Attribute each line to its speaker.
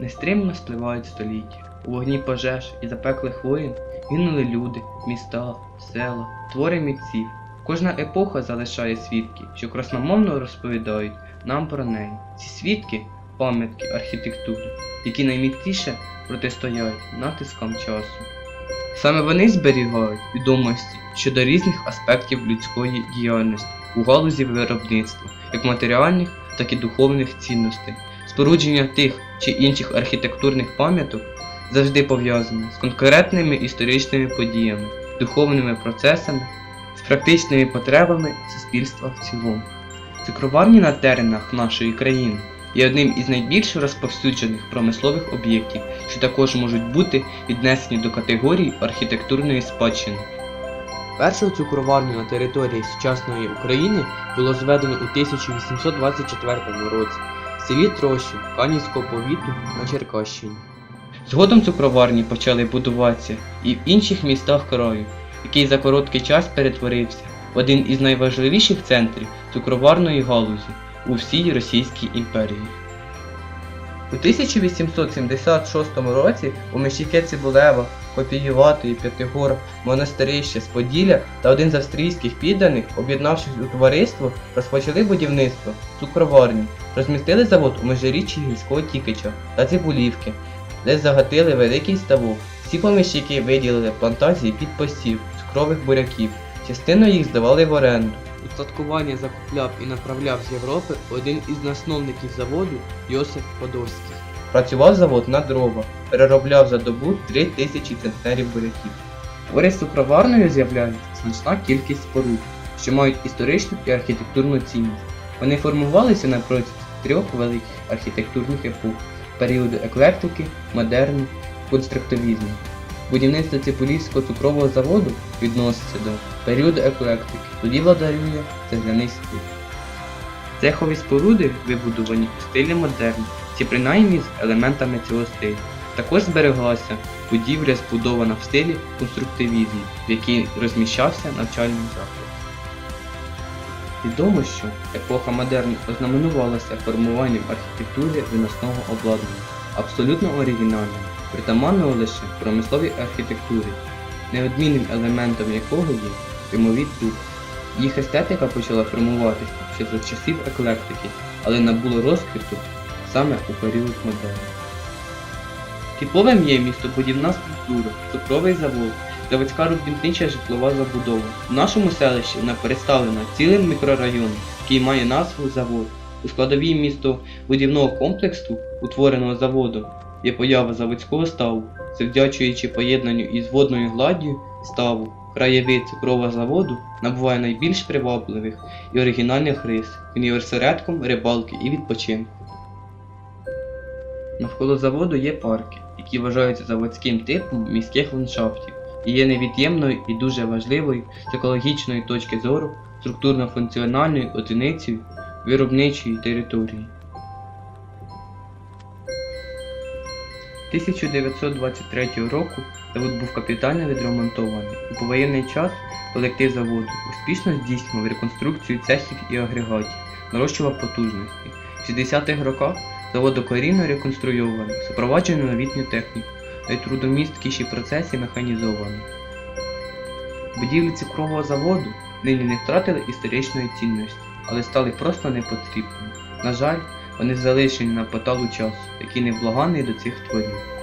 Speaker 1: Нестримно спливають століття. У вогні пожеж і запеклих воїн гинули люди, міста, села, твори митців. Кожна епоха залишає свідки, що красномовно розповідають нам про неї. Ці свідки пам'ятки архітектури, які найміцніше протистоять натискам часу. Саме вони зберігають відомості щодо різних аспектів людської діяльності у галузі виробництва, як матеріальних, так і духовних цінностей. Спорудження тих чи інших архітектурних пам'яток завжди пов'язане з конкретними історичними подіями, духовними процесами, з практичними потребами суспільства в цілому. Цукроварні на теренах нашої країни є одним із найбільш розповсюджених промислових об'єктів, що також можуть бути віднесені до категорії архітектурної спадщини.
Speaker 2: Першу цукроварню на території сучасної України було зведено у 1824 році селі Трощин Канівського повіту на Черкащині.
Speaker 1: Згодом цукроварні почали будуватися і в інших містах краю, який за короткий час перетворився в один із найважливіших центрів цукроварної галузі у всій Російській імперії. У 1876 році у Мещіке Цибулева, Копіювати, П'ятигор, Монастирище з Поділля та один з австрійських підданих, об'єднавшись у товариство, розпочали будівництво цукроварні, розмістили завод у межиріччі гільського Тікича та Цибулівки, де загатили великий ставок. Всі поміщики виділили плантації під посів цукрових буряків, частину їх здавали в оренду.
Speaker 2: Устаткування закупляв і направляв з Європи один із засновників заводу Йосиф Подольський.
Speaker 1: Працював завод на дрова, переробляв за добу 3 тисячі центнерів буряків. Поряд з цукроварною з'являється значна кількість споруд, що мають історичну і архітектурну цінність. Вони формувалися на протязі трьох великих архітектурних епох періоду еклектики, модерну, конструктивізму. Будівництво Ципулівського цукрового заводу відноситься до періоду еклектики, тоді владарює цегляний стиль. Цехові споруди вибудовані у стилі модерну, чи принаймні з елементами цього стилю. Також збереглася будівля, збудована в стилі конструктивізму, в якій розміщався навчальний заклад. Відомо, що епоха модерну ознаменувалася формуванням архітектури виносного обладнання, абсолютно оригінальним, притаманного лише промисловій архітектурі, неодмінним елементом якого є прямові труби. Їх естетика почала формуватися ще за часів еклектики, але набуло розквіту саме у період модерну. Типовим є містобудівна структура, цукровий завод, заводська робітнича житлова забудова. В нашому селищі вона представлена цілим мікрорайоном, який має назву завод. У складовій містобудівного комплексу, утвореного заводом, є поява заводського ставу, завдячуючи поєднанню із водною гладдю ставу, краєвид цукрового заводу набуває найбільш привабливих і оригінальних рис, він є осередком рибалки і відпочинку. Навколо заводу є парки, які вважаються заводським типом міських ландшафтів і є невід'ємною і дуже важливою з екологічної точки зору структурно-функціональною одиницею виробничої території. 1923 року завод був капітально відремонтований. У повоєнний час колектив заводу успішно здійснював реконструкцію цехів і агрегатів, нарощував потужності. В 60-х роках завод докорінно реконструйований, супроваджено новітню техніку, найтрудомісткіші процеси механізовані. Будівлі цукрового заводу нині не втратили історичної цінності, але стали просто непотрібними. На жаль, вони залишені на поталу часу, який невблаганний до цих творів.